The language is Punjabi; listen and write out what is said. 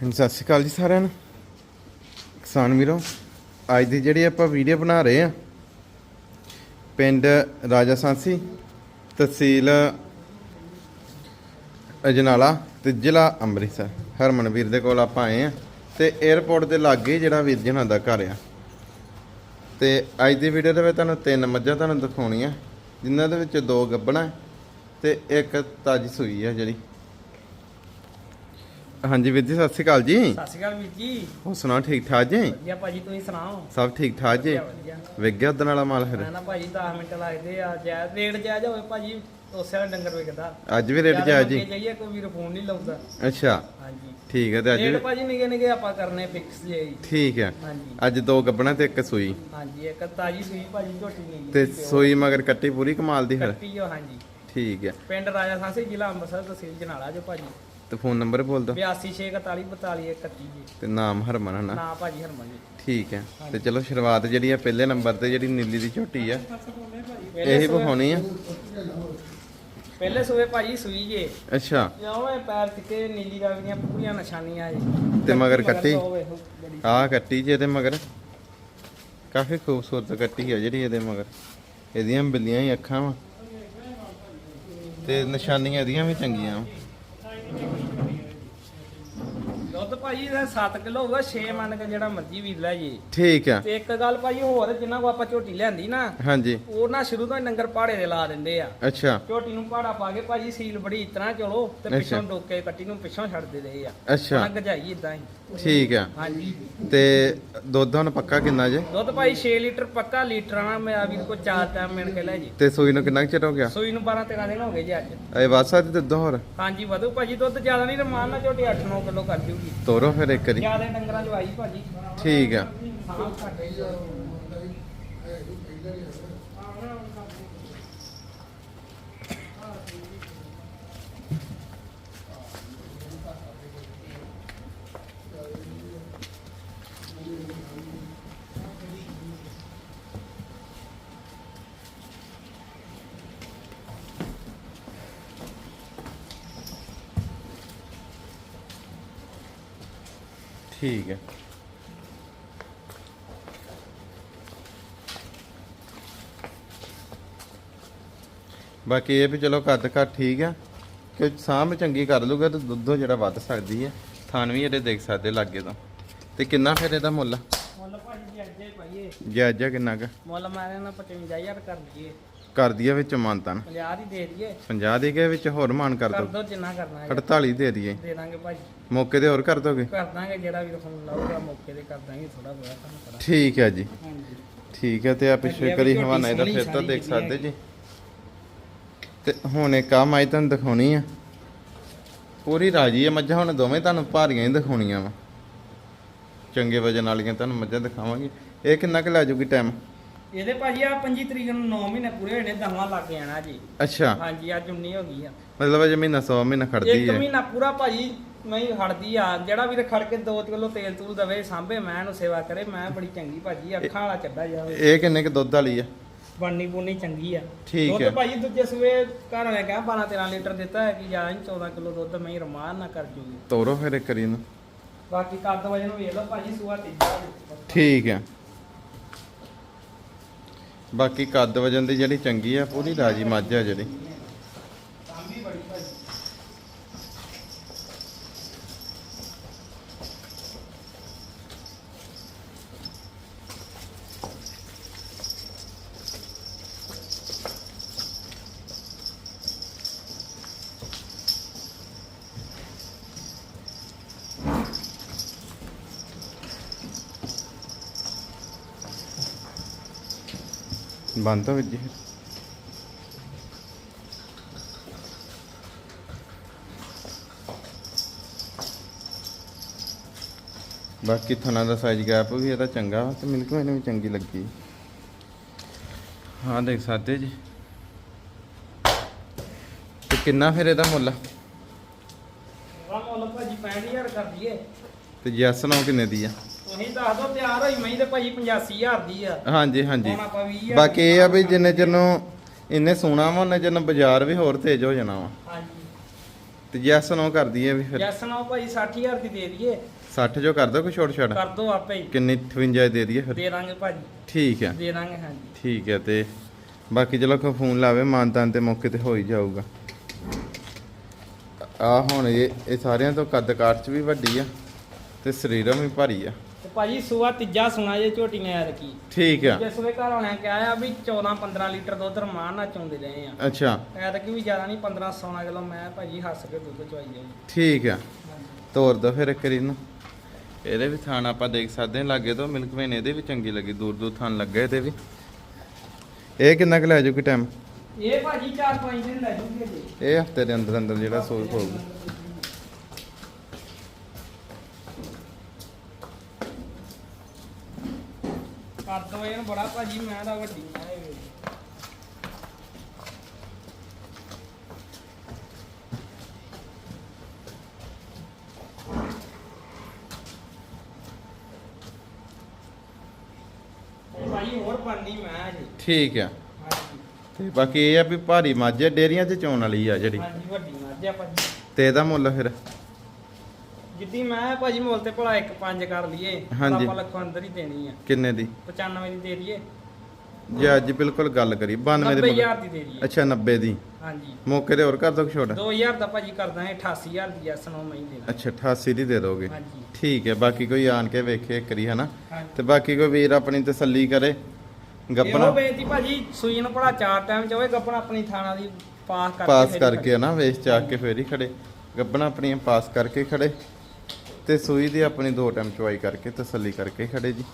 ਹਾਂਜੀ, ਸਤਿ ਸ਼੍ਰੀ ਅਕਾਲ ਜੀ ਸਾਰਿਆਂ ਨੂੰ। ਕਿਸਾਨ ਵੀਰੋ ਅੱਜ ਦੀ ਜਿਹੜੀ ਆਪਾਂ ਵੀਡੀਓ ਬਣਾ ਰਹੇ ਆ ਪਿੰਡ ਰਾਜਾ ਸਾਂਸੀ ਤਹਿਸੀਲ ਅਜਨਾਲਾ ਤੇ ਜ਼ਿਲ੍ਹਾ ਅੰਮ੍ਰਿਤਸਰ। ਹਰਮਨਵੀਰ ਦੇ ਕੋਲ ਆਪਾਂ ਆਏ ਆ ਤੇ 에어ਪੋਰਟ ਦੇ ਲਾਗੇ ਜਿਹੜਾ ਵੀਰ ਜਨਾਂ ਦਾ ਘਰ ਆ। ਤੇ ਅੱਜ ਦੀ ਵੀਡੀਓ ਦੇ ਵਿੱਚ ਤੁਹਾਨੂੰ ਤਿੰਨ ਮੱਝਾਂ ਤੁਹਾਨੂੰ ਦਿਖਾਉਣੀਆਂ ਜਿਨ੍ਹਾਂ ਦੇ ਵਿੱਚ ਦੋ ਗੱਬਣਾ ਤੇ ਇੱਕ ਤਾਜੀ ਸੂਈ ਆ ਜਿਹੜੀ। ਹਾਂਜੀ ਵੀਰ ਜੀ ਸਤਿ ਸ਼੍ਰੀ ਅਕਾਲ ਜੀ। ਸਤਿ ਸ਼੍ਰੀ ਅਕਾਲ ਵੀਰ ਜੀ। ਹੋਰ ਸੁਣਾਓ ਠੀਕ ਠਾਕ ਜੀ? ਵਧੀਆ ਭਾਜੀ ਤੁਸੀਂ ਸੁਣਾਓ? ਸਭ ਠੀਕ ਠਾਕ ਜੀ। ਵਧੀਆ ਵਿਕ ਗਿਆ ਉਦਣ ਵਾਲਾ ਮਾਲ ਫਿਰ? ਮੈਂ ਨਾ ਭਾਜੀ 10 ਮਿੰਟ ਲੱਗਦੇ ਆ ਜੈ ਰੇਟ ਜਾਇਜ਼ ਹੋਵੇ ਭਾਜੀ ਉਸੇ ਵਾਲਾ ਡੰਗਰ ਵਿਕਦਾ। ਅੱਜ ਵੀ ਰੇਟ ਜਾਇਜ਼ ਜੀ। ਜਾਈਏ ਕੋਈ ਵੀਰ ਫੋਨ ਨਹੀਂ ਲਾਉਂਦਾ। ਅੱਛਾ। ਹਾਂਜੀ। ਠੀਕ ਹੈ ਤੇ ਅੱਜ ਰੇਟ ਵੀ- ਭਾਜੀ ਨਿਗੇ ਨਿਗੇ ਆਪਾਂ ਕਰਨੇ ਫਿਕਸ ਜੇ ਜੀ। ਠੀਕ ਹੈ। ਹਾਂਜੀ। ਅੱਜ ਦੋ ਗੱਬਣਾ ਤੇ ਇੱਕ ਸੂਈ। ਹਾਂਜੀ ਇੱਕ ਤਾਜੀ ਸੂਈ ਭਾਜੀ ਝੋਟੀ ਨਹੀਂ ਤੇ ਸੂਈ ਮਗਰ ਕੱਟੀ ਪੂਰੀ ਕਮਾਲ ਦੀ ਫਿਰ? ਕੱਟੀ ਜੋ ਹਾਂਜੀ। ਠੀਕ ਹੈ। ਪਿੰਡ ਰਾਜਾ ਸਾਂਸੀ ਜ਼ਿਲ੍ਹਾ ਅੰਮ੍ਰਿਤਸਰ ਤਹਿਸੀਲ ਜਨਾਲਾ ਜੋ ਭਾਜੀ ਤੇ ਫੋਨ ਨੰਬਰ ਬੋਲ ਦੋ। 8264422131 ਜੀ। ਤੇ ਨਾਮ ਹਰਮਨ ਹੈ ਨਾ? ਭਾਜੀ ਹਰਮਨ ਜੀ। ਠੀਕ ਹੈ। ਤੇ ਚਲੋ ਸ਼ੁਰੂਆਤ ਜਿਹੜੀ ਆ ਪਹਿਲੇ ਨੰਬਰ ਤੇ ਜਿਹੜੀ ਨੀਲੀ ਦੀ ਝੋਟੀ ਆ ਇਹੀ ਸੂਏ- ਵਿਖਾਉਣੀ ਆ। ਪਹਿਲੇ ਸੂਏ ਭਾਜੀ ਸੂਈ ਜੇ। ਅੱਛਾ। ਜਿਉਂ ਇਹ ਪੈਰ ਟਿੱਕੇ ਨੀਲੀ ਰੰਗ ਦੀਆਂ ਪੂਰੀਆਂ ਨਿਸ਼ਾਨੀਆਂ ਜੀ। ਤੇ ਮਗਰ ਕੱਟੀ? ਉਹ ਵੇਖੋ ਬੜੀ ਆਹ ਕੱਟੀ ਜੇ ਇਹਦੇ ਮਗਰ। ਕਾਫੀ ਖੂਬਸੂਰਤ ਕੱਟੀ ਆ ਜਿਹੜੀ ਇਹਦੇ ਮਗਰ। ਇਹਦੀਆਂ ਬਿੱਲੀਆਂ ਹੀ ਅੱਖਾਂ ਵਾ। ਤੇ ਨਿਸ਼ਾਨੀਆਂ ਇਹਦੀਆਂ ਵੀ ਚੰਗੀਆਂ ਵਾਂ। Thank you. ਦੁੱਧ ਭਾਜੀ ਦਾ 7 ਕਿਲੋ ਹੋਊਗਾ 6 ਮੰਨ ਕੇ ਜਿਹੜਾ ਮਰਜ਼ੀ ਵੀਰ ਲੈ ਜੀ। ਠੀਕ ਆ। ਤੇ ਇੱਕ ਗੱਲ ਭਾਜੀ ਹੋਰ ਜਿੰਨਾ ਕੋ ਆਪਾਂ ਝੋਟੀ ਲਿਆਂਦੀ ਨਾ ਹਾਂਜੀ। ਉਹ ਨਾ ਸ਼ੁਰੂ ਤੋਂ ਹੀ ਡੰਗਰ ਪਾੜੇ ਦੇ ਲਾ ਦਿੰਦੇ ਆ। ਅੱਛਾ। ਝੋਟੀ ਨੂੰ ਪਾੜਾ ਪਾ ਕੇ ਭਾਜੀ ਸੀਲ ਬੜੀ ਇਤਨਾ ਚਲੋ ਤੇ ਪਿੱਛੋਂ ਡੋਕੇ ਕੱਟੀ ਨੂੰ ਪਿੱਛੋਂ ਛੱਡਦੇ ਰਹੇ ਆ। ਅੱਛਾ। ਲੱਗ ਜਾਈ ਇਦਾਂ ਹੀ। ਠੀਕ ਆ। ਹਾਂਜੀ। ਤੇ ਦੁੱਧ ਹੁਣ ਪੱਕਾ ਕਿੰਨਾ ਜੇ? ਦੁੱਧ ਭਾਈ 6 ਲੀਟਰ ਪੱਕਾ ਲੀਟਰ ਆ ਮੇਰਾ ਵੀਰ ਕੋ ਚਾਰ ਟਾਈਮ ਮਿਣ ਕੇ ਲੈ ਜੀ। ਤੇ ਸੂਈ ਨੂੰ ਕਿੰਨਾ ਚਿਰ ਹੋ ਗਿਆ? ਸੂਈ ਨੂੰ 12 13 ਦਿਨ ਹੋ ਗਏ ਜੀ ਅੱਜ। ਇਹ ਵਾਸਾ ਤੇ ਦੁੱਧ ਹੋਰ? ਹਾਂਜੀ ਵਧੂ ਭਾਜੀ ਦੁੱਧ ਜ਼ਿਆਦਾ ਨਹੀਂ ਰਮਾਨ ਨਾਲ ਝੋਟੀ 8-9 ਕਿਲੋ ਕਰ ਜੂਗੀ। ਤੋਰੋ ਫਿਰ ਇੱਕ ਵਾਰੀ। ਜ਼ਿਆਦਾ ਡੰਗਰਾਂ ਚ ਆਈ ਭਾਜੀ। ਠੀਕ ਆ। ਠੀਕ ਹੈ। ਬਾਕੀ ਇਹ ਵੀ ਚਲੋ ਕੱਦ ਘੱਟ ਠੀਕ ਆ ਕਿ ਸਾਂਭ ਚੰਗੀ ਕਰ ਲੂਗਾ ਤਾਂ ਦੁੱਧੋ ਜਿਹੜਾ ਵੱਧ ਸਕਦੀ ਹੈ। ਥਾਨ ਵੀ ਇਹਦੇ ਦੇਖ ਸਕਦੇ ਲਾਗੇ ਤੋਂ। ਤੇ ਕਿੰਨਾ ਫਿਰ ਇਹਦਾ ਮੁੱਲ? ਮੁੱਲ ਭਾਜੀ ਜੀ ਅੱਜੇ ਪਾਈਏ। ਜਾਇਜ਼ਾ ਕਿੰਨਾ ਕੁ? ਮੁੱਲ ਮਾਰੇ ਨਾ 55000 ਕਰ ਦਈਏ ਕਰ ਦਈਏ ਵਿੱਚ ਮਾਨਤਨ 50 ਦੀ ਦੇ ਦਈਏ। 50 ਦੇ ਕੇ ਵਿੱਚ ਹੋਰ ਮਾਨ ਕਰ ਕਰ ਦੋ। ਦੋ ਜਿੰਨਾ ਕਰਨਾ ਹੈ। 48 ਦੇ ਦਈਏ। ਦੇ ਦਾਂਗੇ ਭਾਜੀ ਮੌਕੇ ਤੇ ਹੋਰ ਕਰ ਦੋਗੇ? ਕਰ ਦਾਂਗੇ ਜਿਹੜਾ ਵੀ ਫੋਨ ਲਾਊਗਾ ਮੌਕੇ ਤੇ ਕਰ ਦਾਂਗੇ ਥੋੜਾ ਬਹੁਤ ਤੁਹਾਨੂੰ ਕਰਾ ਠੀਕ ਹੈ ਜੀ। ਹਾਂਜੀ। ਠੀਕ ਹੈ ਤੇ ਆ ਪਿਛਲੇ ਕਰੀ ਹਵਾਨਾ ਇਹਦਾ ਫਿਰ ਤਾਂ ਦੇਖ ਸਕਦੇ ਜੀ। ਤੇ ਹੁਣ ਇੱਕ ਆ ਮਾਈ ਤੁਹਾਨੂੰ ਦਿਖਾਉਣੀ ਆ। ਪੂਰੀ ਰਾਜੀ ਆ ਮੱਝਾਂ ਹੁਣ ਦੋਵੇਂ ਤੁਹਾਨੂੰ ਭਾਰੀਆਂ ਹੀ ਦਿਖਾਉਣੀਆਂ ਵਾ। ਚੰਗੇ ਵਜਨ ਵਾਲੀਆਂ ਤੁਹਾਨੂੰ ਮੱਝਾਂ ਦਿਖਾਵਾਂਗੇ। ਇਹ ਕਿੰਨਾ ਕੁ ਲੈ ਜੂਗੀ ਟਾਈਮ ਇਹਦੇ ਭਾਜੀ ਆ 25 ਤਰੀਕ ਨੂੰ 9 ਮਹੀਨੇ ਪੂਰੇ ਹੋਏ ਨੇ ਦਹਾਂ ਲੱਗ ਜਾਣਾ ਜੀ। ਅੱਛਾ। ਹਾਂਜੀ ਅੱਜ 19 ਹੋ ਗਈ ਆ। ਮਤਲਬ ਅਜੇ ਮਹੀਨਾ ਸਵਾ ਮਹੀਨਾ ਖੜਦੀ ਇੱਕ ਹੈ। ਮਹੀਨਾ ਪੂਰਾ ਭਾਜੀ ਮੈਂ ਖੜਦੀ ਆ। ਜਿਹੜਾ ਵੀਰ ਖੜ ਕੇ 2 ਕਿਲੋ ਤੇਲ ਤੂਲ ਦਵੇ ਸਾਂਭੇ ਮੈਂ ਨੂੰ ਸੇਵਾ ਕਰੇ ਮੈਂ ਬੜੀ ਚੰਗੀ ਭਾਜੀ ਅੱਖਾਂ ਵਾਲਾ ਚੱਡਾ ਜਾਵੇ ਇਹ ਕਿੰਨੇ ਕੁ ਦੁੱਧ ਵਾਲੀ ਆ? ਬਣਨੀ ਬੁਣਨੀ ਚੰਗੀ ਆ। ਠੀਕ ਹੈ। ਭਾਜੀ ਦੂਜੇ ਸੂਏ ਘਰ ਵਾਲਿਆਂ ਕਿਹਾ 12 13 ਲੀਟਰ ਦਿੱਤਾ ਹੈ ਕਿ ਜਾਂ 14 ਕਿਲੋ ਦੁੱਧ ਮੈਂ ਰਮਾਨ ਨਾ ਕਰ ਜੂਗੀ। ਤੋਰੋ ਫਿਰ ਇੱਕ ਕਰੀ ਨੂੰ ਬਾਕੀ ਕੱਦ ਵਜਨ ਵੇਖ ਲਓ ਭਾਜੀ ਸੂਆ ਤੀਜਾ। ਠੀਕ ਹੈ ਬਾਕੀ ਕੱਦ ਵਜਨ ਦੀ ਜਿਹੜੀ ਚੰਗੀ ਆ ਪੂਰੀ ਰਾਜੀ ਮੱਝ ਆ ਜਿਹੜੀ। ਬੰਦ ਹੋ ਜੀ ਬਾਕੀ ਥਣਾ ਦਾ ਸਾਈਜ਼ ਗੈਪ ਵੀ ਇਹਦਾ ਚੰਗਾ ਵਾ ਤੇ ਮਿਲਕ ਮੈਨੂੰ ਵੀ ਚੰਗੀ ਲੱਗੀ? ਹਾਂ ਦੇਖ ਸਕਦੇ ਜੀ। ਤੇ ਕਿੰਨਾ ਫਿਰ ਇਹਦਾ ਮੁੱਲ? ਉਹਦਾ ਮੁੱਲ ਭਾਜੀ 65000 ਕਰ ਦਈਏ। ਤੇ ਜੈਸ ਨੋ ਕਿੰਨੇ ਦੀ ਆ? ਤੁਸੀਂ ਦੱਸ ਦਿਓ ਤਿਆਰ ਹੋਈ ਮੈਂ ਤੇ ਭਾਜੀ 85000 ਦੀ ਆ। ਹਾਂਜੀ ਹਾਂਜੀ। ਹੁਣ ਆਪਾਂ 20000 ਬਾਕੀ ਇਹ ਆ ਵੀ ਜਿੰਨੇ ਚਿਰ ਨੂੰ ਇਹਨੇ ਸੋਣਾ ਵਾ ਉਹਨੇ ਚਿਰ ਨੂੰ ਬਾਜ਼ਾਰ ਵੀ ਹੋਰ ਤੇਜ਼ ਹੋ ਜਾਣਾ ਵਾ। ਹਾਂਜੀ। ਤੇ ਜੈਸ ਨੋ ਕਰ ਦਈਏ ਵੀ ਫਿਰ। ਜੈਸ ਨਾ ਭਾਈ 60000 ਦੀ ਦੇ ਦਈਏ। 60 ਜੋ ਕਰ ਦੋ ਕੋਈ ਛੋਟ ਛੋਟ? ਕਰ ਦੋ ਆਪੇ ਹੀ। ਕਿੰਨੀ 58 ਦੇ ਦਈਏ ਫਿਰ? ਦੇ ਦਾਂਗੇ ਭਾਜੀ ਠੀਕ ਹੈ ਦੇ ਦਾਂਗੇ ਹਾਂਜੀ। ਠੀਕ ਹੈ ਤੇ ਬਾਕੀ ਚਲੋ ਕੋ ਫੋਨ ਲਾਵੇ ਮਾਨਤਾਨ ਤੇ ਮੌਕੇ ਤੇ ਹੋ ਹੀ ਜਾਊਗਾ। ਆ ਹੁਣ ਇਹ ਇਹ ਸਾਰਿਆਂ ਤੋਂ ਕੱਦ ਕਾਠ ਚ ਵੀ ਵੱਡੀ ਆ ਤੇ ਸਰੀਰਮ ਵੀ ਭਾਰੀ ਆ। ਭਾਜੀ ਸੂਆ ਤੀਜਾ ਸੁਣਾ ਜੇ ਝੋਟੀ ਨੇ ਯਾਰ ਕੀ। ਠੀਕ ਆ। ਜਿਸ ਵੇ ਘਰ ਵਾਲਿਆਂ ਕਿਹਾ ਆ ਵੀ 14 15 ਲੀਟਰ ਦੁੱਧ ਰਮਾਨ ਨਾਲ ਚੋਂਦੇ ਰਹੇ ਆ। ਅੱਛਾ। ਐ ਤਾਂ ਕਿ ਵੀ ਜ਼ਿਆਦਾ ਨਹੀਂ 15 16 ਕਿਲੋ ਮੈਂ ਭਾਜੀ ਹੱਸ ਕੇ ਦੁੱਧ ਚਵਾਈ ਜਾਊਂ ਠੀਕ ਆ। ਤੋਰ ਦੋ ਫਿਰ ਇੱਕ ਵਾਰੀ ਨੂੰ ਇਹਦੇ ਵੀ ਥਾਣ ਆਪਾਂ ਦੇਖ ਸਕਦੇ ਹਾਂ ਲਾਗੇ ਤੋਂ ਮਿਲਕ ਵੇਨ ਇਹਦੇ ਵੀ ਚੰਗੀ ਲੱਗੀ ਦੂਰ ਦੂਰ ਥਾਣ ਲੱਗਾ ਇਹਦੇ ਵੀ। ਇਹ ਕਿੰਨਾ ਕੁ ਲੈ ਜਾਊਗੀ ਟਾਈਮ ਇਹ ਭਾਜੀ 4-5 ਦਿਨ ਲੈ ਜੂਗੇ ਜੀ ਇਹ ਹਫ਼ਤੇ ਦੇ ਅੰਦਰ ਅੰਦਰ ਜਿਹੜਾ ਸੋਲ ਹੋਊਗਾ। ਕਰ ਦੋ ਇਹਨੂੰ ਬੜਾ ਭਾਜੀ ਮੈਂ ਤਾਂ ਵੱਡੀ ਮੈਂ ਇਹ। ਵੇਖ। ਇਹ ਭਾਜੀ ਹੋਰ ਬਣਨੀ ਮੈਂ ਜੀ ਠੀਕ ਆ। ਹਾਂਜੀ। ਤੇ ਬਾਕੀ ਇਹ ਆ ਵੀ ਭਾਰੀ ਮੱਝ ਆ ਡੇਰੀਆਂ 'ਚ ਚੋਣ ਵਾਲੀ ਆ ਜਿਹੜੀ। ਹਾਂਜੀ ਵੱਡੀ ਮੱਝ ਆ ਭਾਜੀ। ਤੇ ਇਹਦਾ ਮੁੱਲ ਫਿਰ? ਜਿੱਦੀ ਮੈਂ ਭਾਜੀ ਮੁੱਲ ਤੇ ਭਲਾ ਇੱਕ ਪੰਜ ਕਰ ਲਈਏ ਹਾਂਜੀ। ਆਪਾਂ ਲੱਖੋਂ ਅੰਦਰ ਹੀ ਦੇਣੀ ਆ। ਕਿੰਨੇ ਦੀ? 95 ਦੀ ਦੇ ਦਈਏ। ਜੇ ਅੱਜ ਬਿਲਕੁਲ ਗੱਲ ਕਰੀ 92 ਦੇ ਮੁੱਲ 90000 ਦੀ ਦੇ ਦਈਏ। ਅੱਛਾ 90 ਦੀ। ਹਾਂਜੀ। ਮੌਕੇ ਤੇ ਹੋਰ ਕਰ ਦੋ ਛੋਟ। 2000 ਦਾ ਭਾਜੀ ਕਰ ਦਾਂਗੇ 88000 ਦੀ ਐਸ ਨੋ ਮੈਂ ਹੀ ਦੇਣਾ ਅੱਛਾ 88 ਦੀ ਦੇ ਦੋਗੇ। ਹਾਂਜੀ। ਠੀਕ ਹੈ ਬਾਕੀ ਕੋਈ ਆਣ ਕੇ ਵੇਖੇ ਇੱਕ ਵਾਰੀ ਹਨਾ? ਹਾਂਜੀ। ਤੇ ਬਾਕੀ ਕੋਈ ਵੀਰ ਆਪਣੀ ਤਸੱਲੀ ਕਰੇ ਇਹੋ ਗੱਪਣਾ ਬੇਨਤੀ ਭਾਜੀ ਸੂਈ ਨੂੰ ਭਲਾ ਚਾਰ ਟਾਈਮ ਚ ਹੋਵੇ ਗੱਪਣ ਆਪਣੀ ਥਾਣਾ ਦੀ ਪਾਸ ਕਰਕੇ ਪਾਸ ਫਿਰ ਹੀ ਕਰਕੇ ਨਾ ਵੇਚ ਚਾਕ ਕੇ ਫੇਰ ਹੀ ਖੜੇ। ਗੱਪਣਾ ਆਪਣੀਆਂ ਪਾਸ ਕਰਕੇ ਖੜੇ। ਤੇ ਸੂਈ ਦੀ ਆਪਣੀ ਦੋ ਟਾਈਮ ਚਵਾਈ ਕਰਕੇ ਤਸੱਲੀ ਕਰਕੇ ਖੜੇ ਜੀ।